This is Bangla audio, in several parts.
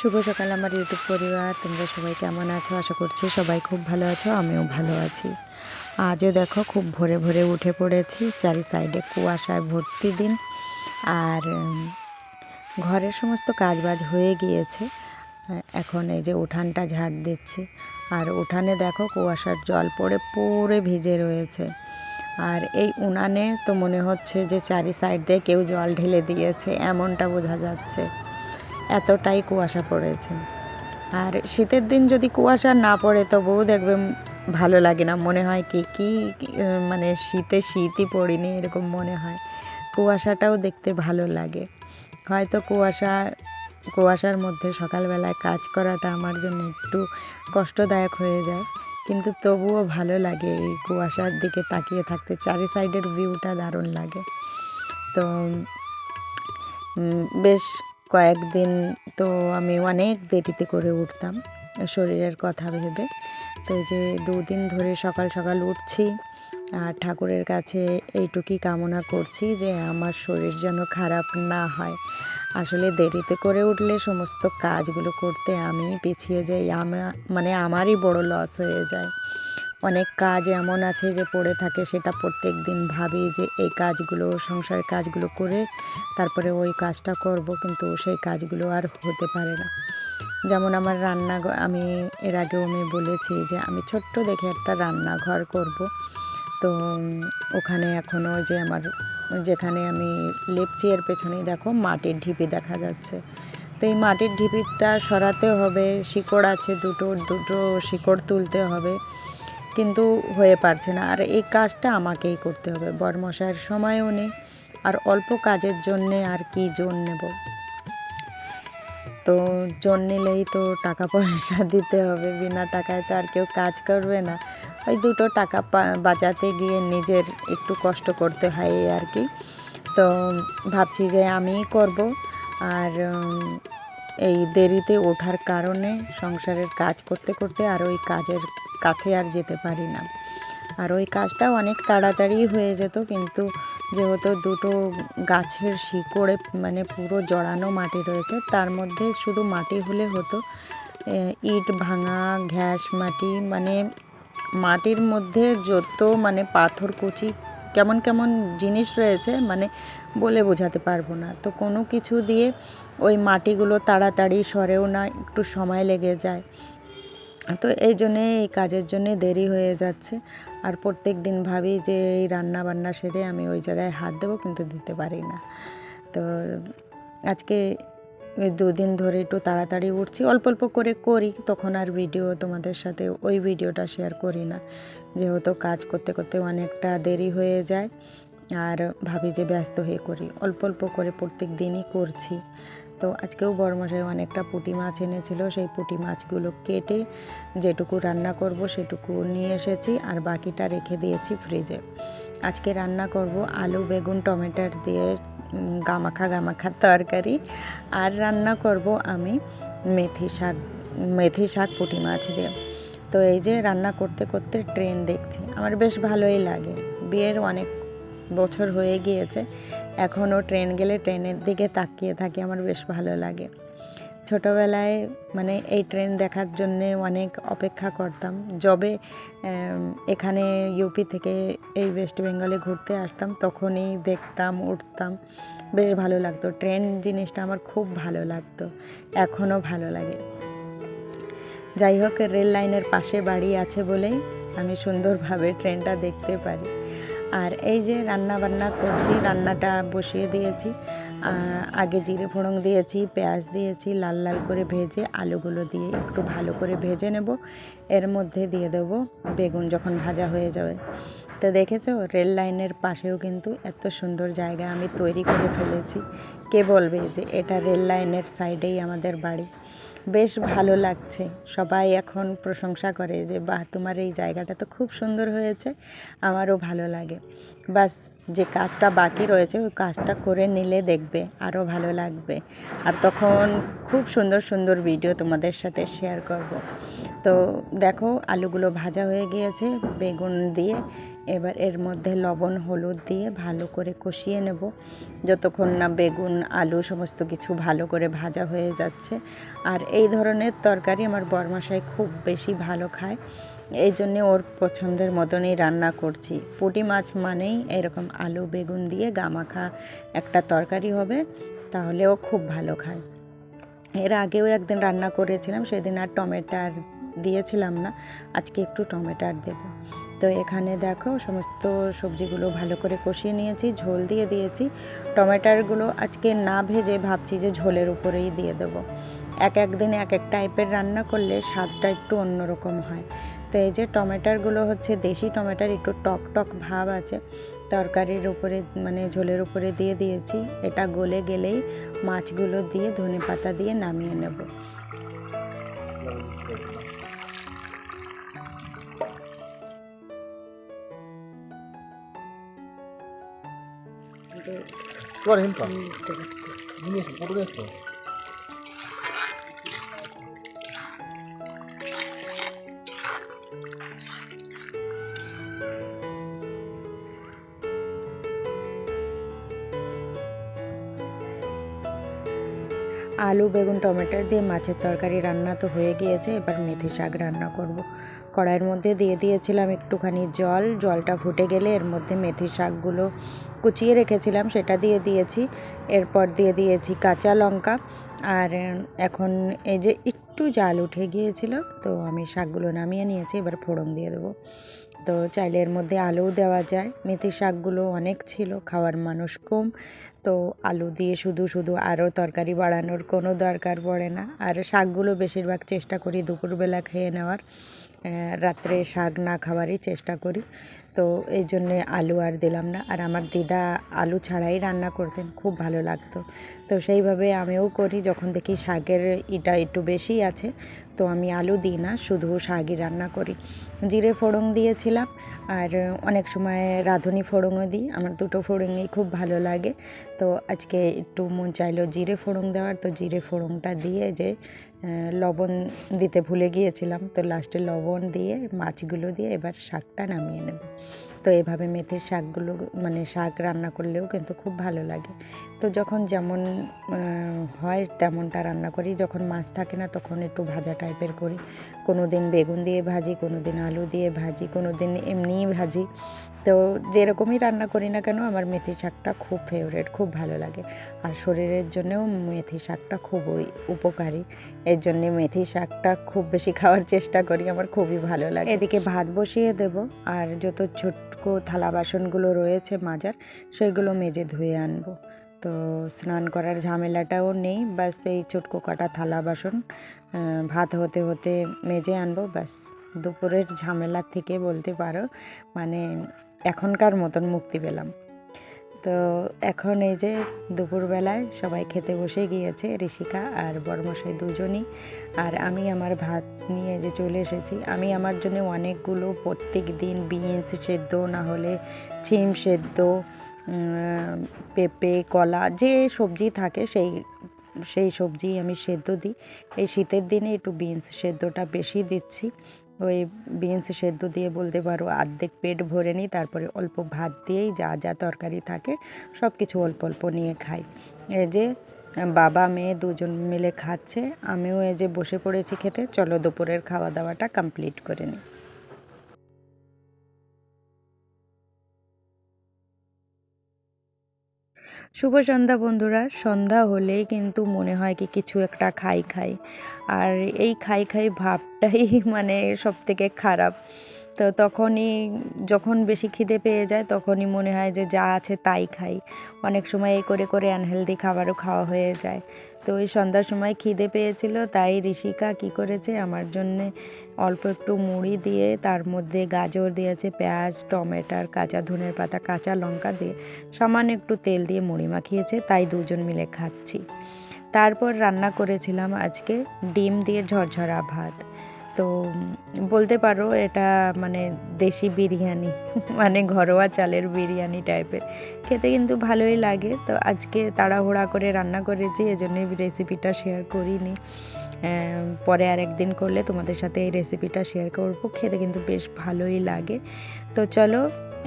শুভ সকাল আমার ইউটিউব পরিবার। তোমরা সবাই কেমন আছো? আশা করছি সবাই খুব ভালো আছো, আমিও ভালো আছি। আজও দেখো খুব ভোরে ভোরে উঠে পড়েছি চারি সাইডে কুয়াশায় ভর্তি দিন। আর ঘরের সমস্ত কাজবাজ হয়ে গিয়েছে। এখন এই যে উঠানটা ঝাড় দিচ্ছি। আর উঠানে দেখো কুয়াশার জল পড়ে পুরো ভিজে রয়েছে। আর এই উনানে তো মনে হচ্ছে যে চারি সাইড দিয়ে কেউ জল ঢেলে দিয়েছে, এমনটা বোঝা যাচ্ছে। এতটাই কুয়াশা পড়েছে। আর শীতের দিন যদি কুয়াশা না পড়ে তবুও দেখবে ভালো লাগে না। মনে হয় কি কি, মানে শীতে শীতই পড়িনি এরকম মনে হয়। কুয়াশাটাও দেখতে ভালো লাগে। হয়তো কুয়াশা কুয়াশার মধ্যে সকালবেলায় কাজ করাটা আমার জন্য একটু কষ্টদায়ক হয়ে যায়। কিন্তু তবুও ভালো লাগে এই কুয়াশার দিকে তাকিয়ে থাকতে। চারি সাইডের ভিউটা দারুণ লাগে। তো বেশ কয়েকদিন তো আমি অনেক দেরিতে করে উঠতাম, শরীরের কথা ভেবে। তো যে দুদিন ধরে সকাল সকাল উঠছি, আর ঠাকুরের কাছে এইটুকুই কামনা করছি যে আমার শরীর যেন খারাপ না হয়। আসলে দেরিতে করে উঠলে সমস্ত কাজগুলো করতে আমি পিছিয়ে যাই, আমা মানে আমারই বড় লস হয়ে যায়। অনেক কাজ এমন আছে যে পড়ে থাকে, সেটা প্রত্যেক দিন ভাবি যে এই কাজগুলো, সংসারের কাজগুলো করে তারপরে ওই কাজটা করব, কিন্তু সেই কাজগুলো আর হতে পারে না। যেমন আমার রান্না আমি এর আগেও আমি বলেছি যে আমি ছোট্ট দেখে একটা রান্নাঘর করব। তো ওখানে এখনও যে আমার, যেখানে আমি লেপচি এর পেছনেই দেখো মাটির ঢিপি দেখা যাচ্ছে। তো এই মাটির ঢিপিটা সরাতে হবে, শিকড় আছে দুটো দুটো শিকড় তুলতে হবে। কিন্তু হয়ে পারছে না। আর এই কাজটা আমাকেই করতে হবে। বরমশাইয়ের সময়ও নেই। আর অল্প কাজের জন্যে আর কি জোর নেব? তো জোর নিলেই তো টাকা পয়সা দিতে হবে। বিনা টাকায় তো আর কেউ কাজ করবে না। ওই দুটো টাকা বাঁচাতে গিয়ে নিজের একটু কষ্ট করতে হয় আর কি। তো ভাবছি যে আমিই করব। আর এই দেরিতে ওঠার কারণে সংসারের কাজ করতে করতে আর ওই কাজের কাছে আর যেতে পারি না। আর ওই কাজটা অনেক তাড়াতাড়ি হয়ে যেত, কিন্তু যেহেতু দুটো গাছের শিকড়ে মানে পুরো জড়ানো মাটি রয়েছে, তার মধ্যে শুধু মাটি হলে হতো। ইট ভাঙা, ঘ্যাস মাটি মানে মাটির মধ্যে যত মানে পাথর, কুচি, কেমন কেমন জিনিস রয়েছে মানে বলে বোঝাতে পারব না। তো কোনো কিছু দিয়ে ওই মাটিগুলো তাড়াতাড়ি সরেও না, একটু সময় লেগে যায়। তো এই জন্যে এই কাজের জন্যে দেরি হয়ে যাচ্ছে। আর প্রত্যেক দিন ভাবি যে এই রান্না বান্না সেরে আমি ওই জায়গায় হাত দেবো, কিন্তু দিতে পারি না। তো আজকে দুদিন ধরে একটু তাড়াতাড়ি উঠছি। অল্প অল্প করে করি, তখন আর ভিডিও তোমাদের সাথে ওই ভিডিওটা শেয়ার করি না। যেহেতু কাজ করতে করতে অনেকটা দেরি হয়ে যায়, আর ভাবি যে ব্যস্ত হয়ে করি। অল্প অল্প করে প্রত্যেক দিনই করছি। তো আজকেও বড়মশাই অনেকটা পুঁটি মাছ এনেছিল। সেই পুঁটি মাছগুলো কেটে যেটুকু রান্না করব সেটুকু নিয়ে এসেছি আর বাকিটা রেখে দিয়েছি ফ্রিজে। আজকে রান্না করব আলু, বেগুন, টমেটোর দিয়ে গামাখা গামাখা তরকারি। আর রান্না করব আমি মেথি শাক মেথি শাক, পুঁটি মাছ দিয়ে। তো এই যে রান্না করতে করতে ট্রেন দেখছি। আমার বেশ ভালোই লাগে। বিয়ের অনেক বছর হয়ে গিয়েছে, এখনও ট্রেন গেলে ট্রেনের দিকে তাকিয়ে থাকি, আমার বেশ ভালো লাগে। ছোটোবেলায় মানে এই ট্রেন দেখার জন্যে অনেক অপেক্ষা করতাম। যবে এখানে ইউপি থেকে এই ওয়েস্ট বেঙ্গলে ঘুরতে আসতাম, তখনই দেখতাম, উঠতাম, বেশ ভালো লাগতো। ট্রেন জিনিসটা আমার খুব ভালো লাগতো, এখনও ভালো লাগে। যাই হোক, রেল লাইনের পাশে বাড়ি আছে বলেই আমি সুন্দরভাবে ট্রেনটা দেখতে পারি। আর এই যে রান্না বান্না করছি, রান্নাটা বসিয়ে দিয়েছি। আগে জিরে ফোড়ন দিয়েছি, পেঁয়াজ দিয়েছি, লাল লাল করে ভেজে আলুগুলো দিয়ে একটু ভালো করে ভেজে নেব। এর মধ্যে দিয়ে দেবো বেগুন যখন ভাজা হয়ে যাবে। তো দেখেছ, রেল লাইনের পাশেও কিন্তু এত সুন্দর জায়গা আমি তৈরি করে ফেলেছি। কে বলবে যে এটা রেল লাইনের সাইডেই আমাদের বাড়ি? বেশ ভালো লাগছে। সবাই এখন প্রশংসা করে যে, বাহ, তোমার এই জায়গাটা তো খুব সুন্দর হয়েছে, আমারও ভালো লাগে। বাস, যে কাজটা বাকি রয়েছে, ওই কাজটা করে নিলে দেখবে, আরও ভালো লাগবে। আর তখন খুব সুন্দর সুন্দর ভিডিও তোমাদের সাথে শেয়ার করব। তো দেখো, আলুগুলো ভাজা হয়ে গিয়েছে, বেগুন দিয়ে এবার এর মধ্যে লবণ, হলুদ দিয়ে ভালো করে কষিয়ে নেব। যতক্ষণ না বেগুন, আলু সমস্ত কিছু ভালো করে ভাজা হয়ে যাচ্ছে। আর এই ধরনের তরকারি আমার বরমাসায় খুব বেশি ভালো খায়। এই জন্যে ওর পছন্দের মতনই রান্না করছি। পুঁটি মাছ মানেই এরকম আলু, বেগুন দিয়ে গামাখা একটা তরকারি হবে তাহলেও খুব ভালো খায়। এর আগেও একদিন রান্না করেছিলাম, সেদিন আর টমেটার দিয়েছিলাম না। আজকে একটু টমেটার দেব। তো এখানে দেখো সমস্ত সবজিগুলো ভালো করে কষিয়ে নিয়েছি, ঝোল দিয়ে দিয়েছি। টমেটারগুলো আজকে না ভেজে ভাবছি যে ঝোলের উপরেই দিয়ে দেবো। এক এক দিনে এক এক টাইপের রান্না করলে স্বাদটা একটু অন্যরকম হয়। তো এই যে টমেটারগুলো হচ্ছে দেশি টমেটার একটু টক টক ভাব আছে, তরকারির উপরে মানে ঝোলের উপরে দিয়ে দিয়েছি। এটা গলে গেলেই মাছগুলো দিয়ে ধনে পাতা দিয়ে নামিয়ে নেব। তোমার হেল্প নিয়ে এসো ফটো নিয়ে এসো আলু বেগুন টমেটো দিয়ে মাছের তরকারি রান্না তো হয়ে গিয়েছে এবার মেথি শাক রান্না করব। কড়াইয়ের মধ্যে দিয়ে দিয়েছিলাম একটুখানি জল। জলটা ফুটে গেলে এর মধ্যে মেথি শাকগুলো কুচিয়ে রেখেছিলাম, সেটা দিয়ে দিয়েছি। এরপর দিয়ে দিয়েছি কাঁচা লঙ্কা। আর এখন এই যে একটু জাল উঠে গিয়েছিল, তো আমি শাকগুলো নামিয়ে নিয়েছি, এবার ফোড়ন দিয়ে দেবো। তো চাইলে এর মধ্যে আলুও দেওয়া যায়। মেথি শাকগুলো অনেক ছিল, খাওয়ার মানুষ কম। তো আলু দিয়ে শুধু শুধু আরও তরকারি বাড়ানোর কোনো দরকার পড়ে না। আর শাকগুলো বেশিরভাগ চেষ্টা করি দুপুরবেলা খেয়ে নেওয়ার। রাত্রে শাক না খাওয়ারই চেষ্টা করি। তো এই জন্যে আলু আর দিলাম না। আর আমার দিদা আলু ছাড়াই রান্না করতেন, খুব ভালো লাগতো। তো সেইভাবে আমিও করি, যখন দেখি শাকের ইটা একটু বেশি আছে, তো আমি আলু দিই না, শুধু শাকই রান্না করি। জিরে ফোড়ন দিয়েছিলাম আর অনেক সময় রাঁধুনি ফোড়নও দিই। আমার দুটো ফোড়নই খুব ভালো লাগে। তো আজকে একটু মন চাইলো জিরে ফোড়ন দেওয়ার। তো জিরে ফোড়নটা দিয়ে যে লবণ দিতে ভুলে গিয়েছিলাম। তো লাস্টে লবণ দিয়ে, মাছগুলো দিয়ে এবার শাকটা নামিয়ে নেব। তো এভাবে মেথির শাকগুলো মানে শাক রান্না করলেও কিন্তু খুব ভালো লাগে। তো যখন যেমন হয় তেমনটা রান্না করি। যখন মাছ থাকে না তখন একটু ভাজা টাইপের করি। কোনো দিন বেগুন দিয়ে ভাজি কোনো দিন আলু দিয়ে ভাজি কোনো দিন এমনিই ভাজি। তো যেরকমই রান্না করি না কেন, আমার মেথি শাকটা খুব ফেভারেট খুব ভালো লাগে। আর শরীরের জন্যও মেথি শাকটা খুবই উপকারী। এর জন্যে মেথি শাকটা খুব বেশি খাওয়ার চেষ্টা করি, আমার খুবই ভালো লাগে। এদিকে ভাত বসিয়ে দেব, আর যত ছোটকো থালা বাসনগুলো রয়েছে মাজার, সেগুলো মেজে ধুয়ে আনব। তো স্নান করার ঝামেলাটাও নেই বাস এই ছোটকো কাটা থালা বাসন ভাত হতে হতে মেজে আনব, ব্যাস। দুপুরের ঝামেলা থেকে বলতে পারো মানে এখনকার মতন মুক্তি পেলাম। তো এখন এই যে দুপুরবেলায় সবাই খেতে বসে গিয়েছে, ঋষিকা আর বর্মশাই দুজনই। আর আমি আমার ভাত নিয়ে যে চলে এসেছি, আমি আমার জন্য অনেকগুলো প্রত্যেক দিন বিনস সেদ্ধ, না হলে ছিম সেদ্ধ পেঁপে, কলা, যে সবজি থাকে সেই সেই সবজি আমি সেদ্ধ দিই। এই শীতের দিনে একটু বিনস সেদ্ধটা বেশি দিচ্ছি। ওই বিনস সেদ্ধ দিয়ে বলতে পারো আর্ধেক পেট ভরে নিই, তারপরে অল্প ভাত দিয়েই যা যা তরকারি থাকে সব কিছু অল্প অল্প নিয়ে খাই। এই যে বাবা, মেয়ে দুজন মিলে খাচ্ছে, আমিও এই যে বসে পড়েছি খেতে, চলো দুপুরের খাওয়া দাওয়াটা কমপ্লিট করে নিই। শুভ সন্ধ্যা বন্ধুরা। সন্ধ্যা হলেই কিন্তু মনে হয় কি কিছু একটা খাই খাই। আর এই খাই খাই ভাবটাই মানে সব থেকে খারাপ। তো তখনই যখন বেশি খিদে পেয়ে যায়, তখনই মনে হয় যে যা আছে তাই খাই। অনেক সময় এই করে করে আনহেলদি খাবারও খাওয়া হয়ে যায়। তো ওই সন্ধ্যার সময় খিদে পেয়েছিল, তাই ঋষিকা কি করেছে, আমার জন্যে অল্প একটু মুড়ি দিয়ে তার মধ্যে গাজর দিয়েছে, পেঁয়াজ, টমেটার, কাঁচা ধনের পাতা, কাঁচা লঙ্কা দিয়ে সামান্য একটু তেল দিয়ে মুড়ি মাখিয়েছে, তাই দুজন মিলে খাচ্ছি। তারপর রান্না করেছিলাম আজকে ডিম দিয়ে ঝরঝরা ভাত। তো বলতে পারো এটা মানে দেশি বিরিয়ানি মানে ঘরোয়া চালের বিরিয়ানি টাইপের। খেতে কিন্তু ভালোই লাগে। তো আজকে তাড়াহুড়া করে রান্না করেছি, এজন্যই রেসিপিটা শেয়ার করিনি। পরে আর একদিন করলে তোমাদের সাথে এই রেসিপিটা শেয়ার করব। খেতে কিন্তু বেশ ভালোই লাগে। তো চলো,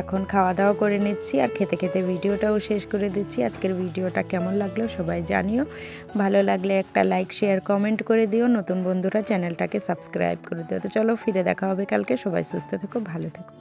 এখন খাওয়া দাওয়া করে নিচ্ছি আর খেতে খেতে ভিডিওটাও শেষ করে দিচ্ছি। আজকের ভিডিওটা কেমন লাগল সবাই জানিও। ভালো লাগলে একটা লাইক শেয়ার কমেন্ট করে দিও। নতুন বন্ধুরা চ্যানেলটাকে সাবস্ক্রাইব করে দিও। তো চলো, ফিরে দেখা হবে কালকে। সবাই সুস্থ থেকো, ভালো থেকো।